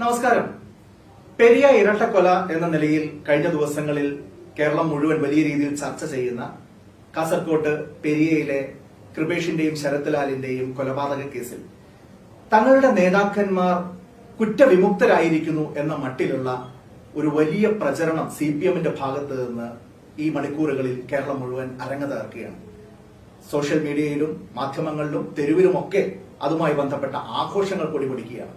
നമസ്കാരം. പെരിയ ഇരട്ടക്കൊല എന്ന നിലയിൽ കഴിഞ്ഞ ദിവസങ്ങളിൽ കേരളം മുഴുവൻ വലിയ രീതിയിൽ ചർച്ച ചെയ്യുന്ന കാസർകോട്ട് പെരിയയിലെ കൃപേഷിന്റെയും ശരത്ലാലിന്റെയും കൊലപാതക കേസിൽ. തങ്ങളുടെ നേതാക്കന്മാർ കുറ്റവിമുക്തരായിരിക്കുന്നു എന്ന മട്ടിലുള്ള ഒരു വലിയ പ്രചരണം സി പി എമ്മിന്റെ ഭാഗത്ത് നിന്ന് ഈ മണിക്കൂറുകളിൽ കേരളം മുഴുവൻ അരങ്ങ തകർക്കുകയാണ്. സോഷ്യൽ മീഡിയയിലും മാധ്യമങ്ങളിലും തെരുവിലുമൊക്കെ അതുമായി ബന്ധപ്പെട്ട ആഘോഷങ്ങൾ കൊടിപിടിക്കുകയാണ്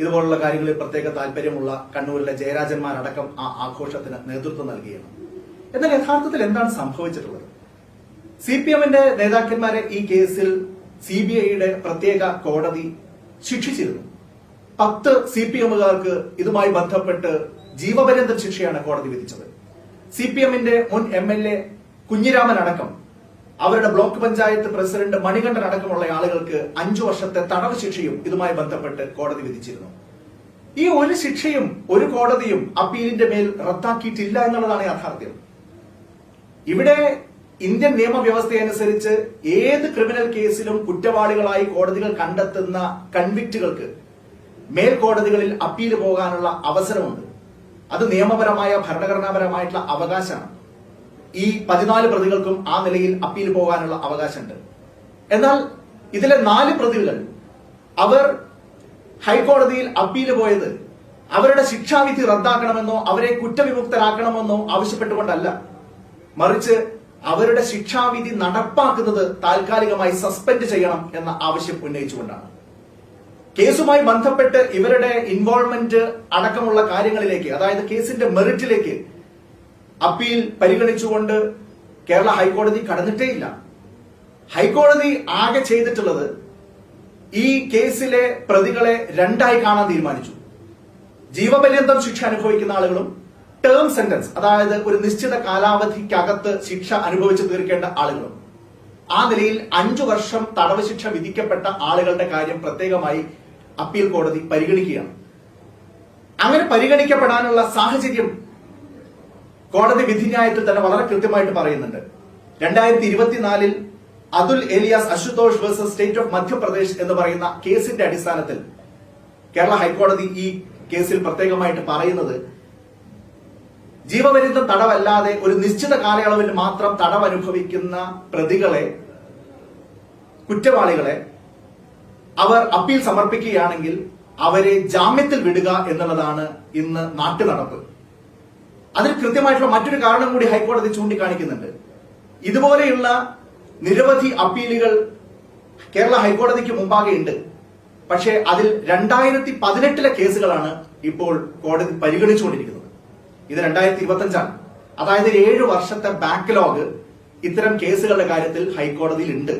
ഇതുപോലുള്ള കാര്യങ്ങളിൽ പ്രത്യേക താല്പര്യമുള്ള കണ്ണൂരിലെ ജയരാജന്മാരടക്കം ആ ആഘോഷത്തിന് നേതൃത്വം നൽകുകയാണ് എന്നാൽ യഥാർത്ഥത്തിൽ എന്താണ് സംഭവിച്ചിട്ടുള്ളത്? സി പി എമ്മിന്റെ നേതാക്കന്മാരെ ഈ കേസിൽ സി ബി ഐയുടെ പ്രത്യേക കോടതി ശിക്ഷിച്ചിരുന്നു. പത്ത് സി പി എമ്മുകാർക്ക് ഇതുമായി ബന്ധപ്പെട്ട് ജീവപര്യന്തം ശിക്ഷയാണ് കോടതി വിധിച്ചത്. സി പി എമ്മിന്റെ മുൻ എം എൽ എ കുഞ്ഞിരാമൻ അടക്കം അവരുടെ ബ്ലോക്ക് പഞ്ചായത്ത് പ്രസിഡന്റ് മണികണ്ഠൻ അടക്കമുള്ള ആളുകൾക്ക് അഞ്ചു വർഷത്തെ തടവ് ശിക്ഷയും ഇതുമായി ബന്ധപ്പെട്ട് കോടതി വിധിച്ചിരുന്നു. ഈ ഒരു ശിക്ഷയും ഒരു കോടതിയും അപ്പീലിന്റെ മേൽ റദ്ദാക്കിയിട്ടില്ല എന്നുള്ളതാണ് യാഥാർത്ഥ്യം. ഇവിടെ ഇന്ത്യൻ നിയമവ്യവസ്ഥയനുസരിച്ച് ഏത് ക്രിമിനൽ കേസിലും കുറ്റവാളികളായി കോടതികൾ കണ്ടെത്തുന്ന കൺവിക്റ്റുകൾക്ക് മേൽക്കോടതികളിൽ അപ്പീൽ പോകാനുള്ള അവസരമുണ്ട്. അത് നിയമപരമായ ഭരണഘടനാപരമായിട്ടുള്ള അവകാശമാണ്. ഈ പതിനാല് പ്രതികൾക്കും ആ നിലയിൽ അപ്പീൽ പോകാനുള്ള അവകാശമുണ്ട്. എന്നാൽ ഇതിലെ നാല് പ്രതികൾ അവർ ഹൈക്കോടതിയിൽ അപ്പീൽ പോയത് അവരുടെ ശിക്ഷാവിധി റദ്ദാക്കണമെന്നോ അവരെ കുറ്റവിമുക്തരാക്കണമെന്നോ ആവശ്യപ്പെട്ടുകൊണ്ടല്ല. മറിച്ച് അവരുടെ ശിക്ഷാവിധി നടപ്പാക്കുന്നത് താൽക്കാലികമായി സസ്പെൻഡ് ചെയ്യണം എന്ന ആവശ്യം ഉന്നയിച്ചുകൊണ്ടാണ്. കേസുമായി ബന്ധപ്പെട്ട് ഇവരുടെ ഇൻവോൾവ്മെന്റ് അടക്കമുള്ള കാര്യങ്ങളിലേക്ക് അതായത് കേസിന്റെ മെറിറ്റിലേക്ക് അപ്പീൽ പരിഗണിച്ചുകൊണ്ട് കേരള ഹൈക്കോടതി കടന്നിട്ടേയില്ല ഹൈക്കോടതി ആകെ ചെയ്തിട്ടുള്ളത് ഈ കേസിലെ പ്രതികളെ രണ്ടായി കാണാൻ തീരുമാനിച്ചു. ജീവപര്യന്തം ശിക്ഷ അനുഭവിക്കുന്ന ആളുകളും ടേം സെന്റൻസ് അതായത് ഒരു നിശ്ചിത കാലാവധിക്കകത്ത് ശിക്ഷ അനുഭവിച്ചു തീർക്കേണ്ട ആളുകളും. ആ നിലയിൽ അഞ്ചു വർഷം തടവ് ശിക്ഷ വിധിക്കപ്പെട്ട ആളുകളുടെ കാര്യം പ്രത്യേകമായി അപ്പീൽ കോടതി പരിഗണിക്കുകയാണ്. അങ്ങനെ പരിഗണിക്കപ്പെടാനുള്ള സാഹചര്യം കോടതി വിധിന്യായത്തിൽ തന്നെ വളരെ കൃത്യമായിട്ട് പറയുന്നുണ്ട്. രണ്ടായിരത്തി ഇരുപത്തിനാലിൽ Atul alias Ashutosh versus state of Madhya Pradesh എന്ന് പറയുന്ന കേസിന്റെ അടിസ്ഥാനത്തിൽ കേരള ഹൈക്കോടതി ഈ കേസിൽ പ്രത്യേകമായിട്ട് പറയുന്നത് ജീവപര്യന്തം തടവല്ലാതെ ഒരു നിശ്ചിത കാലയളവിൽ മാത്രം തടവ് അനുഭവിക്കുന്ന പ്രതികളെ കുറ്റവാളികളെ അവർ അപ്പീൽ സമർപ്പിക്കുകയാണെങ്കിൽ അവരെ ജാമ്യത്തിൽ വിടുക എന്നുള്ളതാണ് ഇന്ന് നാട്ടു നടപ്പ് അതിന് കൃത്യമായിട്ടുള്ള മറ്റൊരു കാരണം കൂടി ഹൈക്കോടതി ചൂണ്ടിക്കാണിക്കുന്നുണ്ട്. ഇതുപോലെയുള്ള നിരവധി അപ്പീലുകൾ കേരള ഹൈക്കോടതിക്ക് മുമ്പാകെ ഉണ്ട്. പക്ഷേ അതിൽ രണ്ടായിരത്തി പതിനെട്ടിലെ കേസുകളാണ് ഇപ്പോൾ കോടതി പരിഗണിച്ചുകൊണ്ടിരിക്കുന്നത്. ഇത് രണ്ടായിരത്തി ഇരുപത്തഞ്ചാണ് അതായത് ഏഴ് വർഷത്തെ ബാക്ക്ലോഗ് ഇത്തരം കേസുകളുടെ കാര്യത്തിൽ ഹൈക്കോടതിയിൽ ഉണ്ട്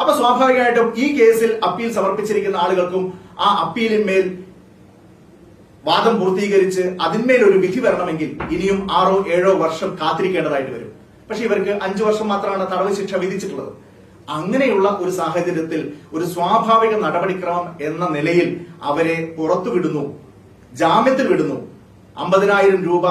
അപ്പൊ സ്വാഭാവികമായിട്ടും ഈ കേസിൽ അപ്പീൽ സമർപ്പിച്ചിരിക്കുന്ന ആളുകൾക്കും ആ അപ്പീലിന്മേൽ വാദം പൂർത്തീകരിച്ച് അതിന്മേൽ ഒരു വിധി വരണമെങ്കിൽ ഇനിയും ആറോ ഏഴോ വർഷം കാത്തിരിക്കേണ്ടതായിട്ട് വരും. പക്ഷെ ഇവർക്ക് അഞ്ചു വർഷം മാത്രമാണ് തടവ് ശിക്ഷ വിധിച്ചിട്ടുള്ളത്. അങ്ങനെയുള്ള ഒരു സാഹചര്യത്തിൽ ഒരു സ്വാഭാവിക നടപടിക്രമം എന്ന നിലയിൽ അവരെ പുറത്തുവിടുന്നു ജാമ്യത്തിൽ വിടുന്നു. അമ്പതിനായിരം രൂപ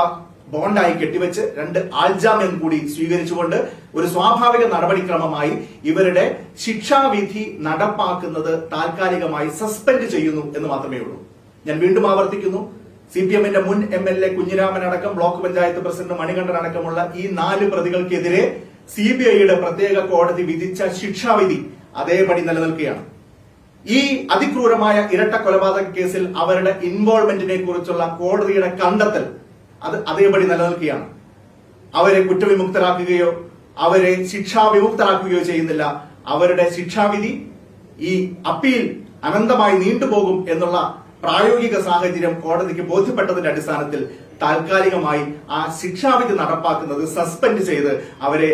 ബോണ്ടായി കെട്ടിവെച്ച് രണ്ട് ആൾജാമ്യം കൂടി സ്വീകരിച്ചുകൊണ്ട് ഒരു സ്വാഭാവിക നടപടിക്രമമായി ഇവരുടെ ശിക്ഷാവിധി നടപ്പാക്കുന്നത് താൽക്കാലികമായി സസ്പെൻഡ് ചെയ്യുന്നു എന്ന് മാത്രമേ ഉള്ളൂ. ഞാൻ വീണ്ടും ആവർത്തിക്കുന്നു. സി പി എമ്മിന്റെ മുൻ എം എൽ എ കുഞ്ഞിരാമൻ അടക്കം ബ്ലോക്ക് പഞ്ചായത്ത് പ്രസിഡന്റ് മണികണ്ഠൻ അടക്കമുള്ള ഈ നാല് പ്രതികൾക്കെതിരെ സി ബി ഐയുടെ പ്രത്യേക കോടതി വിധിച്ച ശിക്ഷാവിധി അതേപടി നിലനിൽക്കുകയാണ്. ഈ അതിക്രൂരമായ ഇരട്ട കൊലപാതക കേസിൽ അവരുടെ ഇൻവോൾവ്മെന്റിനെ കുറിച്ചുള്ള കോടതിയുടെ കണ്ടെത്തൽ അത് അതേപടി നിലനിൽക്കുകയാണ്. അവരെ കുറ്റവിമുക്തരാക്കുകയോ അവരെ ശിക്ഷാവിമുക്തരാക്കുകയോ ചെയ്യുന്നില്ല. അവരുടെ ശിക്ഷാവിധി ഈ അപ്പീൽ അനന്തമായി നീണ്ടുപോകും എന്നുള്ള പ്രായോഗിക സാഹചര്യം കോടതിക്ക് ബോധ്യപ്പെട്ടതിന്റെ അടിസ്ഥാനത്തിൽ താൽക്കാലികമായി ആ ശിക്ഷാവിധി നടപ്പാക്കുന്നത് സസ്പെൻഡ് ചെയ്ത് അവരെ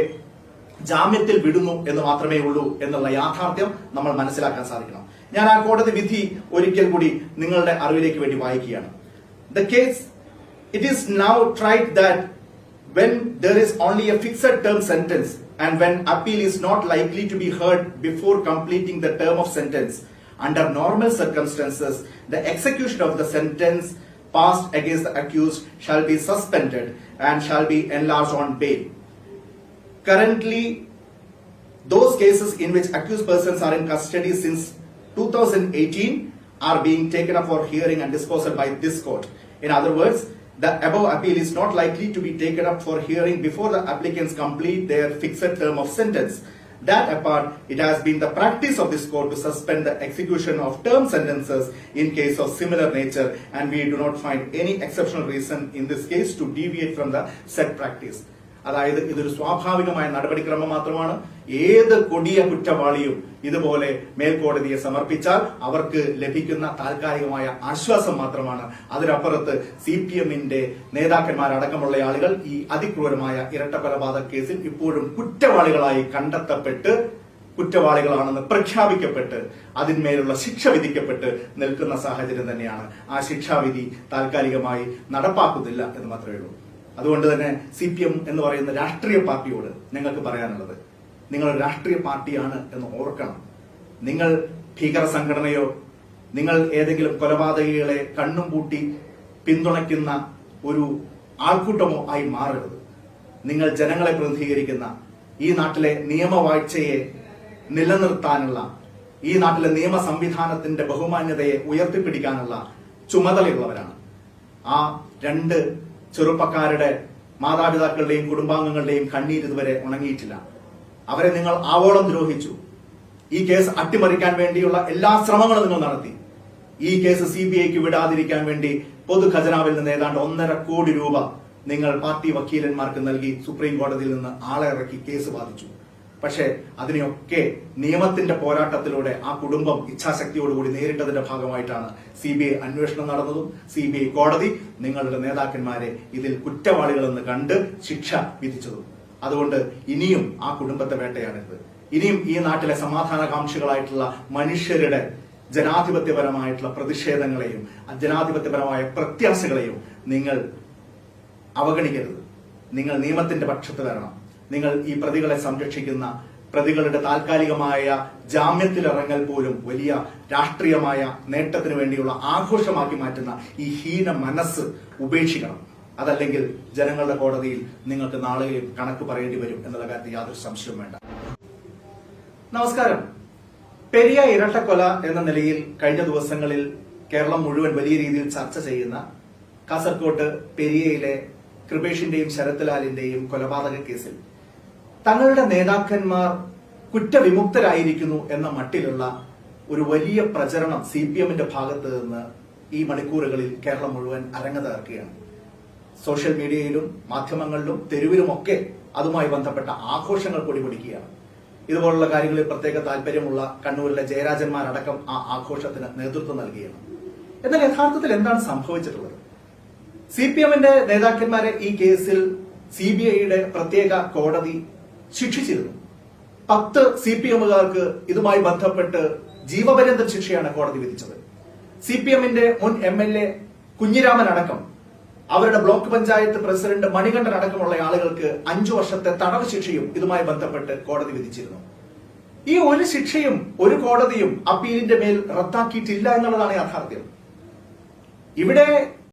ജാമ്യത്തിൽ വിടുന്നു എന്ന് മാത്രമേ ഉള്ളൂ എന്നുള്ള യാഥാർത്ഥ്യം നമ്മൾ മനസ്സിലാക്കാൻ സാധിക്കണം. ഞാൻ ആ കോടതി വിധി ഒരിക്കൽ കൂടി നിങ്ങളുടെ അറിവിലേക്ക് വേണ്ടി വായിക്കുകയാണ്. The case it is now tried that when there is only a fixed term sentence and when appeal is not likely to be heard before completing the term of sentence under normal circumstances the execution of the sentence passed against the accused shall be suspended and shall be enlarged on bail currently those cases in which accused persons are in custody since 2018 are being taken up for hearing and disposal by this court. In other words, the above appeal is not likely to be taken up for hearing before the applicants complete their fixed term of sentence. That apart, it has been the practice of this court to suspend the execution of term sentences in case of similar nature, and we do not find any exceptional reason in this case to deviate from the said practice. അതായത് ഇതൊരു സ്വാഭാവികമായ നടപടിക്രമം മാത്രമാണ്. ഏത് കൊടിയ കുറ്റവാളിയും ഇതുപോലെ മേൽക്കോടതിയെ സമർപ്പിച്ചാൽ അവർക്ക് ലഭിക്കുന്ന താൽക്കാലികമായ ആശ്വാസം മാത്രമാണ്. അതിനപ്പുറത്ത് സി പി എമ്മിന്റെ നേതാക്കന്മാരടക്കമുള്ള ആളുകൾ ഈ അതിക്രൂരമായ ഇരട്ട കൊലപാതക കേസിൽ ഇപ്പോഴും കുറ്റവാളികളായി കണ്ടെത്തപ്പെട്ട് കുറ്റവാളികളാണെന്ന് പ്രഖ്യാപിക്കപ്പെട്ട് അതിന്മേലുള്ള ശിക്ഷ വിധിക്കപ്പെട്ട് നിൽക്കുന്ന സാഹചര്യം തന്നെയാണ്. ആ ശിക്ഷാവിധി താൽക്കാലികമായി നടപ്പാക്കുന്നില്ല എന്ന് മാത്രമേ ഉള്ളൂ. അതുകൊണ്ട് തന്നെ സി പി എം എന്ന് പറയുന്ന രാഷ്ട്രീയ പാർട്ടിയോട് നിങ്ങൾക്ക് പറയാനുള്ളത്. നിങ്ങൾ രാഷ്ട്രീയ പാർട്ടിയാണ് എന്ന് ഓർക്കണം. നിങ്ങൾ ഭീകര സംഘടനയോ നിങ്ങൾ ഏതെങ്കിലും കൊലപാതകികളെ കണ്ണും പൂട്ടി പിന്തുണയ്ക്കുന്ന ഒരു ആൾക്കൂട്ടമോ ആയി മാറരുത്. നിങ്ങൾ ജനങ്ങളെ പ്രതിനിധീകരിക്കുന്ന ഈ നാട്ടിലെ നിയമവാഴ്ചയെ നിലനിർത്താനുള്ള ഈ നാട്ടിലെ നിയമ സംവിധാനത്തിന്റെ ബഹുമാന്യതയെ ഉയർത്തിപ്പിടിക്കാനുള്ള ചുമതലയുള്ളവരാണ്. ആ രണ്ട് ചെറുപ്പക്കാരുടെ മാതാപിതാക്കളുടെയും കുടുംബാംഗങ്ങളുടെയും കണ്ണീര് ഇതുവരെ ഉണങ്ങിയിട്ടില്ല. അവരെ നിങ്ങൾ ആവോളം ദ്രോഹിച്ചു. ഈ കേസ് അട്ടിമറിക്കാൻ വേണ്ടിയുള്ള എല്ലാ ശ്രമങ്ങളും നിങ്ങൾ നടത്തി. ഈ കേസ് സി ബി ഐക്ക് വിടാതിരിക്കാൻ വേണ്ടി പൊതു ഖജനാവിൽ നിന്ന് ഏതാണ്ട് ഒന്നര കോടി രൂപ നിങ്ങൾ പാർട്ടി വക്കീലന്മാർക്ക് നൽകി സുപ്രീം കോടതിയിൽ നിന്ന് ആളെ ഇറക്കി കേസ് ബാധിച്ചു പക്ഷേ അതിനെയൊക്കെ നിയമത്തിന്റെ പോരാട്ടത്തിലൂടെ ആ കുടുംബം ഇച്ഛാശക്തിയോടുകൂടി നേരിട്ടതിന്റെ ഭാഗമായിട്ടാണ് സി ബി ഐ അന്വേഷണം നടന്നതും സി ബി ഐ കോടതി നിങ്ങളുടെ നേതാക്കന്മാരെ ഇതിൽ കുറ്റവാളികളെന്ന് കണ്ട് ശിക്ഷ വിധിച്ചതും. അതുകൊണ്ട് ഇനിയും ആ കുടുംബത്തെ വേട്ടയാടരുത്. ഇനിയും ഈ നാട്ടിലെ സമാധാനകാംക്ഷികളായിട്ടുള്ള മനുഷ്യരുടെ ജനാധിപത്യപരമായിട്ടുള്ള പ്രതിഷേധങ്ങളെയും ജനാധിപത്യപരമായ പ്രത്യാശകളെയും നിങ്ങൾ അവഗണിക്കരുത്. നിങ്ങൾ നിയമത്തിന്റെ പക്ഷത്ത് വരണം. നിങ്ങൾ ഈ പ്രതികളെ സംരക്ഷിക്കുന്ന പ്രതികളുടെ താൽക്കാലികമായ ജാമ്യത്തിലിറങ്ങൽ പോലും വലിയ രാഷ്ട്രീയമായ നേട്ടത്തിന് വേണ്ടിയുള്ള ആഘോഷമാക്കി മാറ്റുന്ന ഈ ഹീന മനസ്സ് ഉപേക്ഷിക്കണം. അതല്ലെങ്കിൽ ജനങ്ങളുടെ കോടതിയിൽ നിങ്ങൾക്ക് നാളെയും കണക്ക് പറയേണ്ടി വരും എന്നുള്ള കാര്യത്തിൽ യാതൊരു സംശയവും വേണ്ട. നമസ്കാരം. പെരിയ ഇരട്ടക്കൊല എന്ന നിലയിൽ കഴിഞ്ഞ ദിവസങ്ങളിൽ കേരളം മുഴുവൻ വലിയ രീതിയിൽ ചർച്ച ചെയ്യുന്ന കാസർകോട്ട് പെരിയയിലെ കൃപേഷിന്റെയും ശരത്ലാലിന്റെയും കൊലപാതക കേസിൽ തങ്ങളുടെ നേതാക്കന്മാർ കുറ്റവിമുക്തരായിരിക്കുന്നു എന്ന മട്ടിലുള്ള ഒരു വലിയ പ്രചരണം സി പി എമ്മിന്റെ ഭാഗത്ത് നിന്ന് ഈ മണിക്കൂറുകളിൽ കേരളം മുഴുവൻ അരങ്ങതകർക്കുകയാണ് സോഷ്യൽ മീഡിയയിലും മാധ്യമങ്ങളിലും തെരുവിലുമൊക്കെ അതുമായി ബന്ധപ്പെട്ട ആഘോഷങ്ങൾ കൊടിപിടിക്കുകയാണ് ഇതുപോലുള്ള കാര്യങ്ങളിൽ പ്രത്യേക താല്പര്യമുള്ള കണ്ണൂരിലെ ജയരാജന്മാരടക്കം ആ ആഘോഷത്തിന് നേതൃത്വം നൽകുകയാണ് എന്നാൽ യഥാർത്ഥത്തിൽ എന്താണ് സംഭവിച്ചിട്ടുള്ളത്? സി പി എമ്മിന്റെ നേതാക്കന്മാരെ ഈ കേസിൽ സി ബി ഐയുടെ പ്രത്യേക കോടതി ശിക്ഷിച്ചിരുന്നു പത്ത് സി പി എമ്മുകാർക്ക് ഇതുമായി ബന്ധപ്പെട്ട് ജീവപര്യന്തം ശിക്ഷയാണ് കോടതി വിധിച്ചത്. സി പി എമ്മിന്റെ മുൻ എം എൽ എ കുഞ്ഞിരാമൻ അടക്കം അവരുടെ ബ്ലോക്ക് പഞ്ചായത്ത് പ്രസിഡന്റ് മണികണ്ഠൻ അടക്കമുള്ള ആളുകൾക്ക് അഞ്ചു വർഷത്തെ തടവ് ശിക്ഷയും ഇതുമായി ബന്ധപ്പെട്ട് കോടതി വിധിച്ചിരുന്നു. ഈ ഒരു ശിക്ഷയും ഒരു കോടതിയും അപ്പീലിന്റെ മേൽ റദ്ദാക്കിയിട്ടില്ല എന്നുള്ളതാണ് യാഥാർത്ഥ്യം. ഇവിടെ